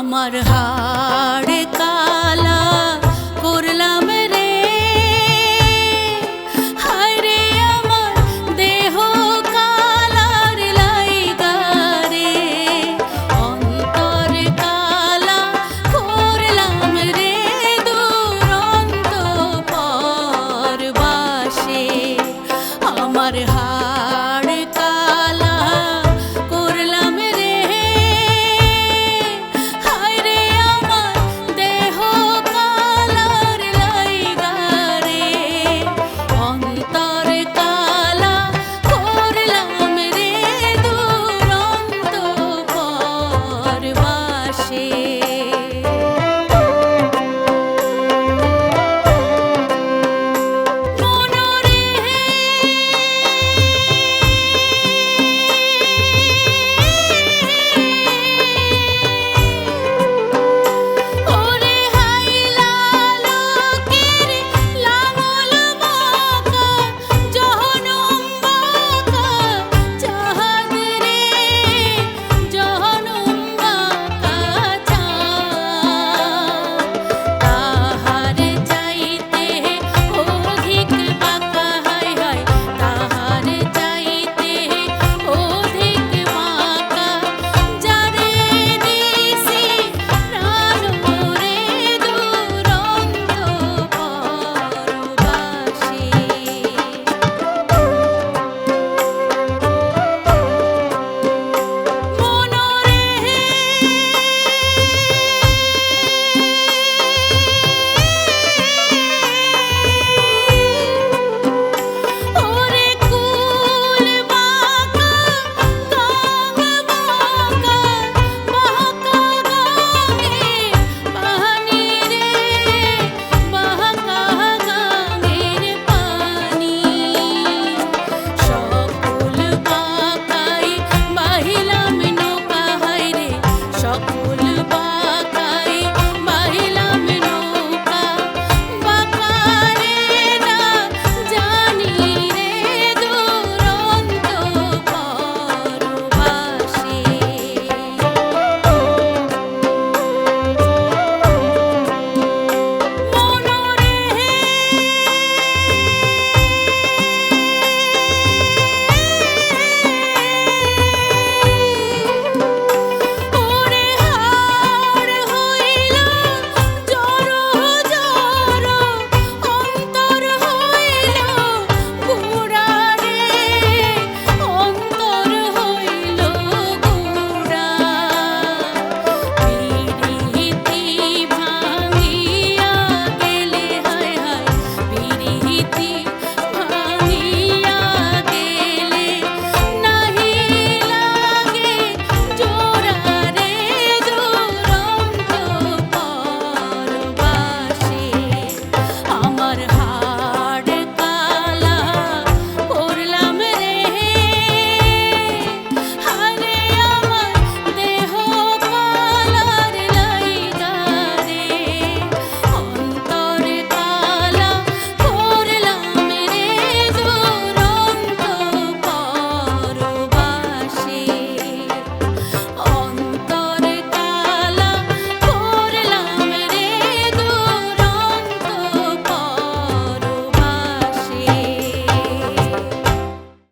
আমার হাড় কালা করলাম রে। হরে আমার দেহ কালার লাইগা রে। অন্তর কালা করলাম রে দুরন্ত পরবাসে। আমার